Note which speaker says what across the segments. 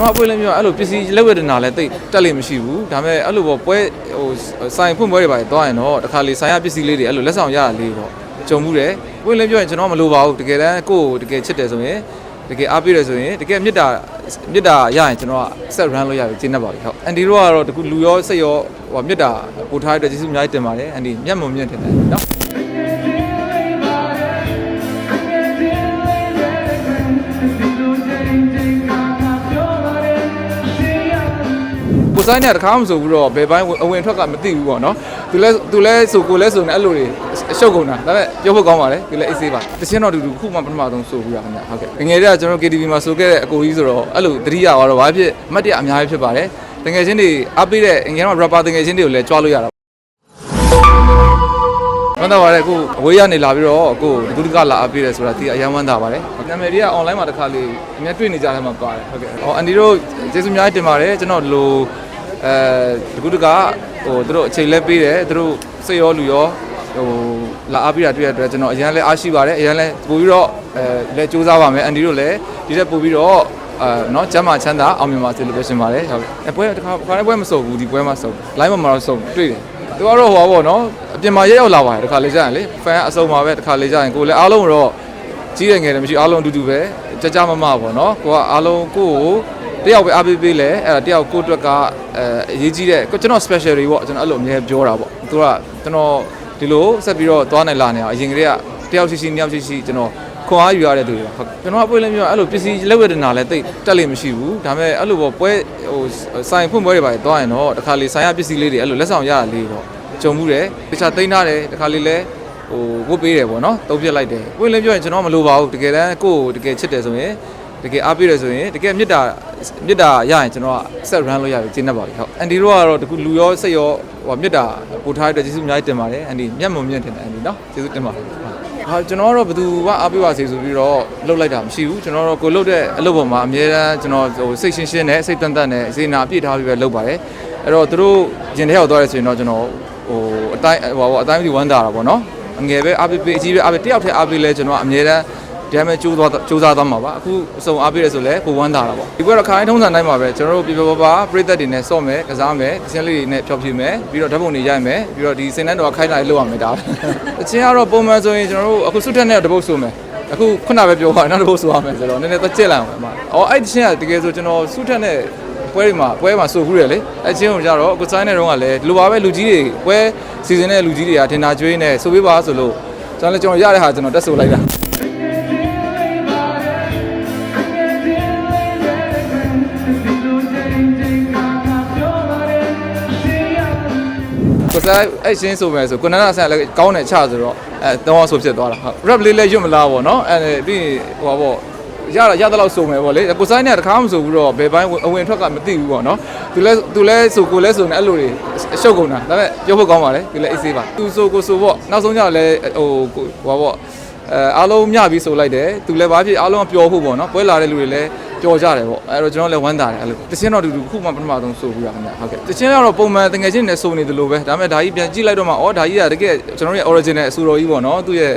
Speaker 1: ကျွန်တော်အပွင့်လည်းပြောအဲ့လိုပစ္စည်းလက်ဝဲတနာလည်းတိတ်တက်လိမ့်မရှိဘူးဒါပေမဲ့အဲ့လိုပေါ့ပွဲဟိုဆိုင်ဖွင့်ပွဲတွေပါတယ်သွားရင်တော့တခါလေဆိုင်ရပစ္စည်းလေးတွေအဲ့လိုလက်ဆောင်ရတာလေးတော့ကြုံမှုတယ်ပွင့်လည်းပြောရင်ကျွန်တော်မလိုပါဘူးတကယ်တမ်းကိုယ့်ကိုတကယ်ချစ်တယ်ဆိုရင်တကယ်အားပေးတယ်ဆိုရင်တကယ်မေတ္တာမေတ္တာရရင်ကျွန်တော်ကဆက် run လုပ်ရပြီကျင်းတတ်ပါပြီဟုတ်အန်ဒီတို့ကတော့တကူလူရောစိတ်ရောဟိုမေတ္တာပို့ထားတဲ့ကျေးဇူးအများကြီးတင်ပါတယ်အန်ဒီမျက်မှောင်မြင့်တင်တယ်နော် ကိုဆိုင်နဲ့တခါမှမဆိုဘူးတော့ဘယ်ပိုင်းအဝင်ထွက်ကမသိဘူးပေါ့နော်သူလဲသူလဲဆိုကိုလဲဆိုနေအဲ့လိုတွေအရှုပ်ကုန်တာဒါပေမဲ့ပြောဖို့ကောင်းပါလေသူလဲအေးဆေးပါတချင်းတော့တူတူခုမှပထမဆုံးဆိုဘူးရခင်ဗျဟုတ်ကဲ့ငယ်တည်းကကျွန်တော် KTV မှာဆိုခဲ့တဲ့အကိုကြီးဆိုတော့အဲ့လိုတတိယသွားတော့ဘာဖြစ်အမှတ်တရအများကြီးဖြစ်ပါတယ်တကယ်ချင်းတွေအားပေးတဲ့အငယ်တော့ rapper တကယ်ချင်းတွေကိုလည်းကြွားလို့ရတာဝမ်းသာပါတယ်အခုအဝေးရနေလာပြီးတော့အခုဒုတိယလာအားပေးတယ်ဆိုတာဒီအယမ်းဝမ်းသာပါတယ်နာမည်တွေက online မှာတစ်ခါလေးအများတွေ့နေကြတယ်မှာပါတယ်ဟုတ်ကဲ့ဟောအန်ဒီတို့ကျေးဇူးအများကြီးတင်ပါတယ်ကျွန်တော်ဒီလို အဲဒီကုတကဟိုသူတို့အချိန်လဲပေးတယ်သူတို့စိတ်ရောလူရောဟိုလာအားပေးတာတွေ့ရတဲ့အတွက်ကျွန်တော်အရန်လဲအားရှိပါတယ်အရန်လဲပို့ပြီးတော့အဲလဲစူးစမ်းပါမယ်အန်ဒီတို့လည်းဒီတက်ပို့ပြီးတော့အဲเนาะကျမ်းမာချမ်းသာအောင်မြင်ပါစေလို့ပြောချင်ပါတယ်ဟုတ်ကဲ့အပွဲတစ်ခါခါလေးပွဲမစုံဘူးဒီပွဲမှာစုံ line မှာတော့စုံတွေ့တယ်သူကတော့ဟိုပါပေါ့နော်အပြင်မှာရက်ရောက်လာပါတယ်တစ်ခါလေးကြာရင်လေဖန်အစုံမှာပဲတစ်ခါလေးကြာရင်ကိုလည်းအားလုံးတော့ကြီးရငယ်တယ်မရှိအားလုံးအတူတူပဲကြကြမမပေါ့နော်ကိုကအားလုံးကိုကို တယောက်ပဲအားပေးပေးလဲအဲ့ဒါတယောက်ကိုအတွက်ကအဲအရေးကြီးတဲ့ကျွန်တော် special တွေပေါ့ကျွန်တော်အဲ့လိုအမြဲပြောတာပေါ့သူကကျွန်တော်ဒီလိုဆက်ပြီးတော့သွားနိုင်လာနေအောင်အရင်ကတည်းကတယောက်ရှိရှိနှစ်ယောက်ရှိရှိကျွန်တော်ခွန်အားယူရတဲ့သူတွေပါဟုတ်ကျွန်တော်အပွင့်လည်းပြောအဲ့လိုပစ္စည်းလက်ဝဲတနာလည်းတိတ်တက်လိမ့်မရှိဘူးဒါပေမဲ့အဲ့လိုပေါ့ပွဲဟိုဆိုင်ဖွင့်ပွဲတွေပါတယ်သွားရင်တော့တခါလေဆိုင်ရပစ္စည်းလေးတွေအဲ့လိုလက်ဆောင်ရတာလေးတော့ကြုံမှုတယ်တခြားသိမ်းထားတယ်တခါလေလည်းဟိုဝတ်ပေးတယ်ပေါ့နော်တုံးပြစ်လိုက်တယ်ပွင့်လည်းပြောရင်ကျွန်တော်မလိုပါဘူးတကယ်တမ်းကိုယ့်ကိုတကယ်ချစ်တယ်ဆိုရင် တကယ်အားပေးတယ်ဆိုရင်တကယ်မေတ္တာမေတ္တာရရင်ကျွန်တော်ကဆက် run လုပ်ရပြီကျင်းတတ်ပါပြီဟုတ်အန်ဒီတို့ကတော့တကူလူရောစိတ်ရောဟိုမေတ္တာပို့ထားတဲ့ကျေးဇူးအများကြီးတင်ပါတယ်အန်ဒီမျက်မှောင်မြင့်တင်တယ်အန်ဒီနော်ကျေးဇူးတင်ပါတယ်ဟာကျွန်တော်ကတော့ဘယ်သူကအားပေးပါစေဆိုပြီးတော့လှုပ်လိုက်တာမရှိဘူးကျွန်တော်တို့ကိုလှုပ်တဲ့အလုပ်ပေါ်မှာအများတန်းကျွန်တော်ဟိုစိတ်ရှင်းရှင်းနဲ့စိတ်တန်တန်နဲ့စေနာပြည့်ထားပြီးပဲလုပ်ပါတယ်အဲ့တော့သူတို့ရင်ထဲရောက်သွားတယ်ဆိုရင်တော့ကျွန်တော်ဟိုအတိုင်းဟိုပါအတိုင်းပြီးဝမ်းသာတာပေါ့နော်အငယ်ပဲအားပေးပေးအကြီးပဲအားပေးတယောက်တည်းအားပေးလဲကျွန်တော်အများတန်း ဒီအမဲကျိုးသွားကျိုးစားသွားမှာပါအခုအစုံအားပေးရဆိုလဲကိုဝမ်းသာတာပေါ့ဒီဘက်တော့ခိုင်းထုံးစံတိုင်းမှာပဲကျွန်တော်တို့ပြပြပပပြိသက်တွေနဲ့စော့မယ်ကစားမယ်တချင်းလေးတွေနဲ့ဖြောပြမယ်ပြီးတော့ဓာတ်ပုံတွေရိုက်မယ်ပြီးတော့ဒီစင်တန်းတော်ခိုင်းလာလေးလုပ်ရမယ်ဒါတချင်းကတော့ပုံမှန်ဆိုရင်ကျွန်တော်တို့အခုစွတ်ထက်နဲ့တပုတ်ဆိုမယ်အခုခုနပဲပြောပါနောက်တစ်ပုတ်ဆိုရမယ်ဆိုတော့နည်းနည်းသက်ကျက်လိုက်အောင်ပါအော်အဲ့တချင်းကတကယ်ဆိုကျွန်တော်စွတ်ထက်နဲ့ပွဲတွေမှာပွဲမှာဆိုခုရလေအဲ့ချင်းကိုကြတော့ကိုဆိုင်တဲ့တုန်းကလည်းဒီလိုပါပဲလူကြီးတွေပွဲစီစဉ်တဲ့လူကြီးတွေကထင်တာကျွေးနေဆိုပေးပါဆိုလို့ကျွန်တော်လည်းကျွန်တော်ရတဲ့ဟာကျွန်တော်တက်ဆိုလိုက်တာ ကိုစားအဲ့ရှင်းဆိုမယ်ဆိုကိုနန္ဒဆန်လည်းကောင်းတယ်ချဆိုတော့အဲတော့ဆိုဖြစ်သွားတာဟုတ် rap လေးလည်းရွတ်မလားပေါ့နော်အဲပြီးဟိုပါပေါ့ရတာရတဲ့လောက်ဆိုမယ်ပေါ့လေကိုဆိုင်နဲ့တခါမှမဆိုဘူးတော့ဘယ်ပိုင်းအဝင်ထွက်ကမသိဘူးပေါ့နော်သူလဲသူလဲဆိုကိုလဲဆိုနေအဲ့လိုတွေအရှုပ်ကုန်တာဒါပေမဲ့ပြောဖို့ကောင်းပါလေသူလဲအေးဆေးပါသူဆိုကိုဆိုပေါ့နောက်ဆုံးကျတော့လဲဟိုဟိုပါပေါ့အဲအားလုံးမျှပြီးဆိုလိုက်တယ်သူလည်းဘာဖြစ်အားလုံးကပျော်ဖို့ပေါ့နော်ပွဲလာတဲ့လူတွေလည်း ပျော်ကြတယ်ပေါ့အဲ့တော့ကျွန်တော်လည်းဝမ်းသာတယ်အဲ့လိုတချင်းတော့တူတူခုမှပထမဆုံးဆိုဘူးရခင်ဗျဟုတ်ကဲ့တချင်းကတော့ပုံမှန်တငယ်ချင်းနဲ့ဆိုနေတယ်လို့ပဲဒါပေမဲ့ဒါကြီးပြန်ကြည့်လိုက်တော့မှအော်ဒါကြီးကတကယ်ကျွန်တော်ရဲ့ original အဆူတော်ကြီးပေါ့နော်သူ့ရဲ့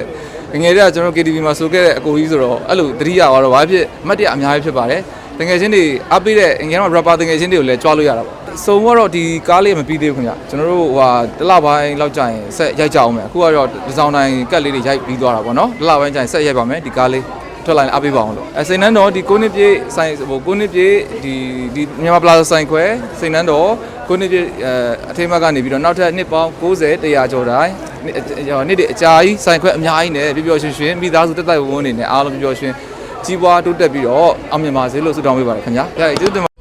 Speaker 1: ငယ်တည်းကကျွန်တော် KTV မှာဆိုခဲ့တဲ့အကိုကြီးဆိုတော့အဲ့လိုတတိယသွားတော့ဘာဖြစ်အမှတ်တရအများကြီးဖြစ်ပါတယ်တငယ်ချင်းတွေအားပေးတဲ့အငယ်တော့ rapper တငယ်ချင်းတွေကိုလည်းကြွားလို့ရတာပေါ့စုံတော့ဒီကားလေးမပြီးသေးဘူးခင်ဗျကျွန်တော်တို့ဟိုဟာတစ်လပိုင်းလောက်ကြာရင်ဆက်ရိုက်ကြအောင်မယ်အခုကတော့ဒီဇောင်းတိုင်းကတ်လေးတွေရိုက်ပြီးသွားတာပေါ့နော်တစ်လပိုင်းကြာရင်ဆက်ရိုက်ပါမယ်ဒီကားလေး ထွက်လာရင်အားပေးပါအောင်လို့အစိန်နန်းတော်ဒီကိုနှစ်ပြေးဆိုင်ဟိုကိုနှစ်ပြေးဒီဒီမြန်မာပလာဇာဆိုင်ခွဲစိန်နန်းတော်ကိုနှစ်ပြေးအဲအထိမ်းအမှတ်ကနေပြီးတော့နောက်ထပ်နှစ်ပေါင်း90 100ကျော်တိုင်းနှစ်နှစ်တွေအကြာကြီးဆိုင်ခွဲအများကြီးနဲ့ပျော်ပျော်ရွှင်ရွှင်မိသားစုတက်တက်ဝန်းဝန်းနေနဲ့အားလုံးပျော်ပျော်ရွှင်ကြီးပွားတိုးတက်ပြီးတော့အောင်မြင်ပါစေလို့ဆုတောင်းပေးပါတယ်ခင်ဗျာ။ဒါကျေးဇူးတင်ပါ